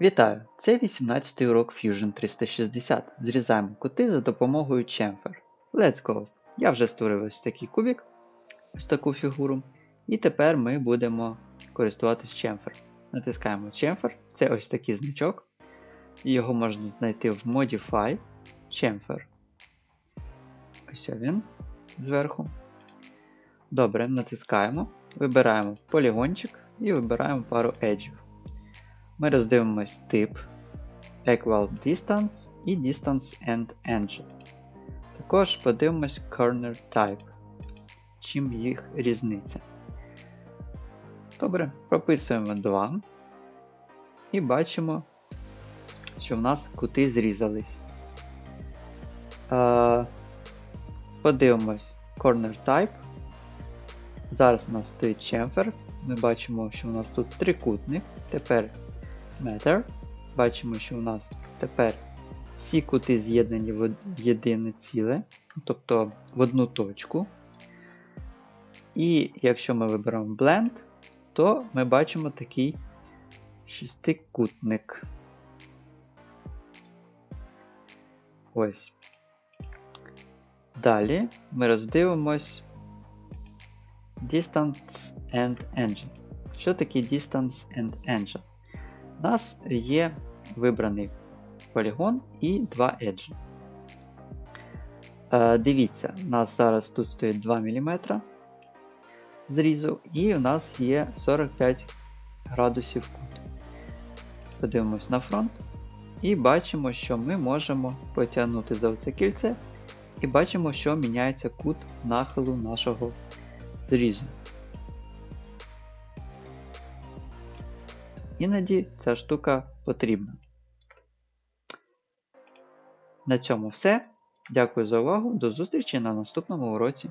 Вітаю! Це 18-й урок Fusion 360. Зрізаємо кути за допомогою Chamfer. Let's go! Я вже створив ось такий кубик, ось таку фігуру. І тепер ми будемо користуватись Chamfer. Натискаємо Chamfer, це ось такий значок. Його можна знайти в Modify Chamfer. Ось він зверху. Добре, натискаємо, вибираємо полігончик і вибираємо пару еджів. Ми роздивимось тип Equal Distance і Distance and Angel. Також подивимось Corner Type. Чим їх різниця. Добре, прописуємо 2 і бачимо, що в нас кути зрізались. Е, Подивимось Corner Type. Зараз у нас стоїть chamfer. Ми бачимо, що у нас тут трикутник. Тепер Matter. Бачимо, що у нас тепер всі кути з'єднані в єдине ціле, тобто в одну точку. І якщо ми виберемо Blend, то ми бачимо такий шестикутник. Ось. Далі ми роздивимось Distance and Angel. Що таке Distance and Angel? У нас є вибраний полігон і два еджі. Е, дивіться, у нас зараз тут стоїть 2 мм зрізу, і у нас є 45 градусів кут. Подивимось на фронт і бачимо, що ми можемо потягнути за оце кільце, і бачимо, що міняється кут нахилу нашого зрізу. Іноді ця штука потрібна. На цьому все. Дякую за увагу. До зустрічі на наступному уроці.